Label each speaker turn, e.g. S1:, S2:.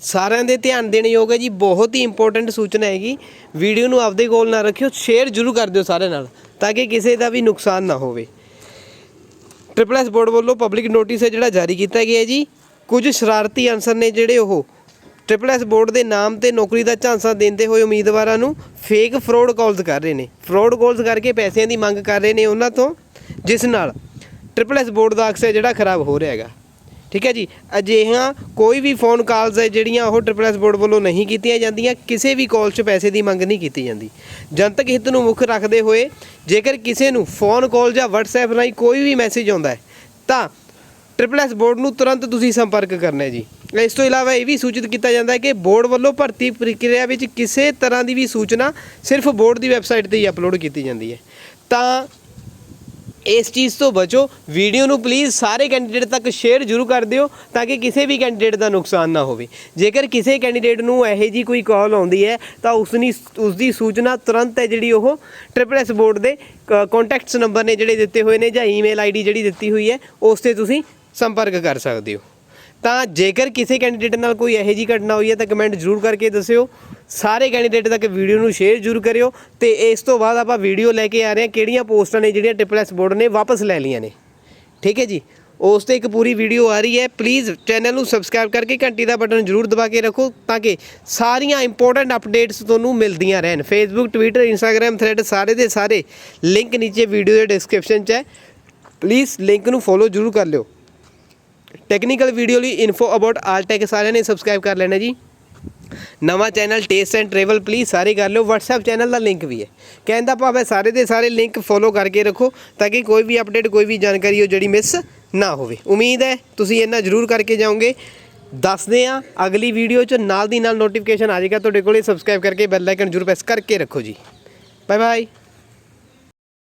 S1: ਸਾਰਿਆਂ ਦੇ ਧਿਆਨ ਦੇਣ ਯੋਗ ਹੈ ਜੀ, ਬਹੁਤ ਹੀ ਇੰਪੋਰਟੈਂਟ ਸੂਚਨਾ ਹੈਗੀ। ਵੀਡੀਓ ਨੂੰ ਆਪਦੇ ਕੋਲ ਨਾ ਰੱਖਿਓ ਸ਼ੇਅਰ ਜ਼ਰੂਰ ਕਰ ਦਿਓ ਸਾਰਿਆਂ ਨਾਲ, ਤਾਂ ਕਿ ਕਿਸੇ ਦਾ ਵੀ ਨੁਕਸਾਨ ਨਾ ਹੋਵੇ। ਟ੍ਰਿਪਲ ਐਸ ਬੋਰਡ ਵੱਲੋਂ ਪਬਲਿਕ ਨੋਟਿਸ ਹੈ ਜਿਹੜਾ ਜਾਰੀ ਕੀਤਾ ਗਿਆ ਜੀ। ਕੁਝ ਸ਼ਰਾਰਤੀ ਅਨਸਰ ਨੇ ਜਿਹੜੇ ਉਹ ਟ੍ਰਿਪਲ ਐਸ ਬੋਰਡ ਦੇ ਨਾਮ ਤੇ ਨੌਕਰੀ ਦਾ ਝਾਂਸਾ ਦਿੰਦੇ ਹੋਏ ਉਮੀਦਵਾਰਾਂ ਨੂੰ ਫੇਕ ਫਰਾਡ ਕਾਲਸ ਕਰ ਰਹੇ ਨੇ। ਫਰਾਡ ਕਾਲਸ ਕਰਕੇ ਪੈਸਿਆਂ ਦੀ ਮੰਗ ਕਰ ਰਹੇ ਨੇ ਉਹਨਾਂ ਤੋਂ, ਜਿਸ ਨਾਲ ਟ੍ਰਿਪਲ ਐਸ ਬੋਰਡ ਦਾ ਅਕਸਰ ਜਿਹੜਾ ਖਰਾਬ ਹੋ ਰਿਹਾ ਹੈਗਾ। ਠੀਕ ਹੈ ਜੀ? ਅਜਿਹੀਆਂ ਕੋਈ ਵੀ ਫੋਨ ਕਾਲਸ ਹੈ ਜਿਹੜੀਆਂ ਉਹ ਟ੍ਰਿਪਲ ਐਸ ਬੋਰਡ ਵੱਲੋਂ ਨਹੀਂ ਕੀਤੀਆਂ ਜਾਂਦੀਆਂ, ਕਿਸੇ ਵੀ ਕਾਲ 'ਚ ਪੈਸੇ ਦੀ ਮੰਗ ਨਹੀਂ ਕੀਤੀ ਜਾਂਦੀ। ਜਨਤਕ ਹਿੱਤ ਨੂੰ ਮੁੱਖ ਰੱਖਦੇ ਹੋਏ ਜੇਕਰ ਕਿਸੇ ਨੂੰ ਫੋਨ ਕਾਲ ਜਾਂ WhatsApp ਰਾਹੀਂ ਕੋਈ ਵੀ ਮੈਸੇਜ ਆਉਂਦਾ ਹੈ, ਤਾਂ ਟ੍ਰਿਪਲ ਐਸ ਬੋਰਡ ਨੂੰ ਤੁਰੰਤ ਤੁਸੀਂ ਸੰਪਰਕ ਕਰਨਾ ਹੈ ਜੀ। ਇਸ ਤੋਂ ਇਲਾਵਾ ਇਹ ਵੀ ਸੂਚਿਤ ਕੀਤਾ ਜਾਂਦਾ ਹੈ ਕਿ ਬੋਰਡ ਵੱਲੋਂ ਭਰਤੀ ਪ੍ਰਕਿਰਿਆ ਵਿੱਚ ਕਿਸੇ ਤਰ੍ਹਾਂ ਦੀ ਵੀ ਸੂਚਨਾ ਸਿਰਫ ਬੋਰਡ ਦੀ ਵੈਬਸਾਈਟ ਤੇ ਹੀ ਅਪਲੋਡ ਕੀਤੀ ਜਾਂਦੀ ਹੈ। ਤਾਂ ਇਸ ਚੀਜ਼ ਤੋਂ ਬਚੋ। ਵੀਡੀਓ ਨੂੰ ਪਲੀਜ਼ ਸਾਰੇ ਕੈਂਡੀਡੇਟ ਤੱਕ ਸ਼ੇਅਰ ਜ਼ਰੂਰ ਕਰ ਦਿਓ ਤਾਂ ਕਿ ਕਿਸੇ ਵੀ ਕੈਂਡੀਡੇਟ ਦਾ ਨੁਕਸਾਨ ਨਾ ਹੋਵੇ। ਜੇਕਰ ਕਿਸੇ ਕੈਂਡੀਡੇਟ ਨੂੰ ਇਹੋ ਜੀ ਕੋਈ ਕਾਲ ਆਉਂਦੀ ਹੈ, ਤਾਂ ਉਸ ਉਸਦੀ ਸੂਚਨਾ ਤੁਰੰਤ ਹੈ ਜਿਹੜੀ ਉਹ ਟ੍ਰਿਪਲ ਐਸ ਬੋਰਡ ਦੇ ਕੰਟੈਕਟਸ ਨੰਬਰ ਨੇ ਜਿਹੜੇ ਦਿੱਤੇ ਹੋਏ ਨੇ ਜਾਂ ਈਮੇਲ ਆਈਡੀ ਜਿਹੜੀ ਦਿੱਤੀ ਹੋਈ ਹੈ, ਉਸ ਤੇ ਤੁਸੀਂ ਸੰਪਰਕ ਕਰ ਸਕਦੇ ਹੋ। ਤਾਂ ਜੇਕਰ ਕਿਸੇ ਕੈਂਡੀਡੇਟ ਨਾਲ ਕੋਈ ਇਹੋ ਜੀ ਘਟਨਾ ਹੋਈ ਹੈ ਤਾਂ ਕਮੈਂਟ ਜ਼ਰੂਰ ਕਰਕੇ ਦੱਸਿਓ। ਸਾਰੇ ਕੈਂਡੀਡੇਟ ਤੱਕ ਵੀਡੀਓ ਨੂੰ ਸ਼ੇਅਰ ਜ਼ਰੂਰ ਕਰਿਓ ਤੇ ਇਸ ਤੋਂ ਬਾਅਦ ਆਪਾਂ ਵੀਡੀਓ ਲੈ ਕੇ ਆ ਰਹੇ ਹਾਂ ਕਿਹੜੀਆਂ ਪੋਸਟਾਂ ਨੇ ਜਿਹੜੀਆਂ ਟ੍ਰਿਪਲ ਐਸ ਬੋਰਡ ਨੇ ਵਾਪਸ ਲੈ ਲਈਆਂ ਨੇ। ਠੀਕ ਹੈ ਜੀ? ਉਸ ਤੇ ਇੱਕ ਪੂਰੀ ਵੀਡੀਓ ਆ ਰਹੀ ਹੈ। ਪਲੀਜ਼ ਚੈਨਲ ਨੂੰ ਸਬਸਕ੍ਰਾਈਬ ਕਰਕੇ ਘੰਟੀ ਦਾ ਬਟਨ ਜ਼ਰੂਰ ਦਬਾ ਕੇ ਰੱਖੋ ਤਾਂ ਕਿ ਸਾਰੀਆਂ ਇੰਪੋਰਟੈਂਟ ਅਪਡੇਟਸ ਤੁਹਾਨੂੰ ਮਿਲਦੀਆਂ ਰਹਿਣ। ਫੇਸਬੁੱਕ ਟਵਿੱਟਰ ਇੰਸਟਾਗ੍ਰam ਥ੍ਰੈਡ ਸਾਰੇ ਦੇ ਸਾਰੇ ਲਿੰਕ ਨੀਚੇ ਵੀਡੀਓ ਦੇ ਡਿਸਕ੍ਰਿਪਸ਼ਨ 'ਚ ਹੈ। ਪਲੀਜ਼ ਲਿੰਕ ਨੂੰ ਫੋਲੋ ਜ਼ਰੂਰ ਕਰ ਲਿਓ। ਟੈਕਨੀਕਲ ਵੀਡੀਓ ਲਈ ਇਨਫੋ ਅਬਾਊਟ ਆਲ ਟੈਕ ਸਾਰਿਆਂ ਨੇ ਸਬਸਕ੍ਰਾਈਬ ਕਰ ਲੈਣਾ ਜੀ। ਨਵਾਂ channel taste and travel please ਸਾਰੇ ਕਰ ਲਿਓ। WhatsApp ਚੈਨਲ ਦਾ ਲਿੰਕ ਵੀ ਹੈ। ਕਹਿੰਦਾ ਭਾਵੇਂ ਸਾਰੇ ਦੇ ਸਾਰੇ ਲਿੰਕ ਫੋਲੋ ਕਰਕੇ ਰੱਖੋ ਤਾਂ ਕਿ ਕੋਈ ਵੀ ਅਪਡੇਟ ਕੋਈ ਵੀ ਜਾਣਕਾਰੀ ਉਹ ਜਿਹੜੀ ਮਿਸ ਨਾ ਹੋਵੇ। ਉਮੀਦ ਹੈ ਤੁਸੀਂ ਇਹਨਾਂ ਜ਼ਰੂਰ ਕਰਕੇ ਜਾਓਗੇ। ਦੱਸਦੇ ਆ ਅਗਲੀ ਵੀਡੀਓ 'ਚ ਨਾਲ ਦੀ ਨਾਲ ਨੋਟੀਫਿਕੇਸ਼ਨ ਆ ਜਾਏਗਾ। ਤੁਹਾਡੇ ਕੋਲੇ ਸਬਸਕ੍ਰਾਈਬ ਕਰਕੇ ਬੈਲ ਆਈਕਨ ਜ਼ਰੂਰ ਪ੍ਰੈਸ ਕਰਕੇ ਰੱਖੋ ਜੀ। Bye bye